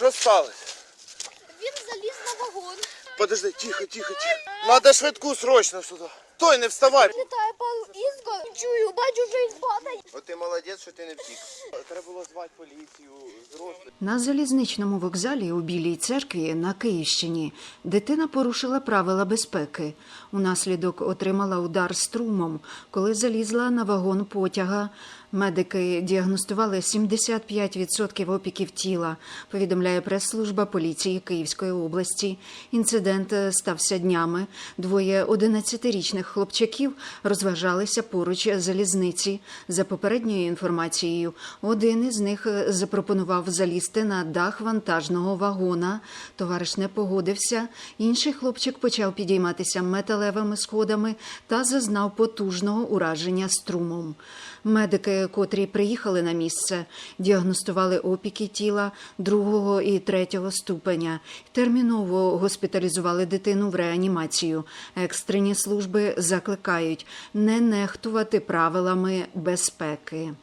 Що сталося? Він заліз на вагон. Подожди, тихо, тихо, тихо. Надо швидку срочно сюди. Стой, не вставай. Літає по ізго, чую, бачу, що він падає. От ти молодець, що ти не втік. Треба було звати поліцію, зрослих. На залізничному вокзалі у Білій церкві на Київщині дитина порушила правила безпеки. Унаслідок отримала удар струмом, коли залізла на вагон потяга. Медики діагностували 75% опіків тіла, повідомляє прес-служба поліції Київської області. Інцидент стався днями. Двоє 11-річних хлопчаків розважалися поруч залізниці. За попередньою інформацією, один із них е, запропонував залізти на дах вантажного вагона. Товариш не погодився. Інший хлопчик почав підійматися металевими сходами та зазнав потужного ураження струмом. Медики, котрі приїхали на місце, діагностували опіки тіла другого і третього ступеня. Терміново госпіталізували дитину в реанімацію. Екстрені служби закликають не нехтувати правилами безпеки.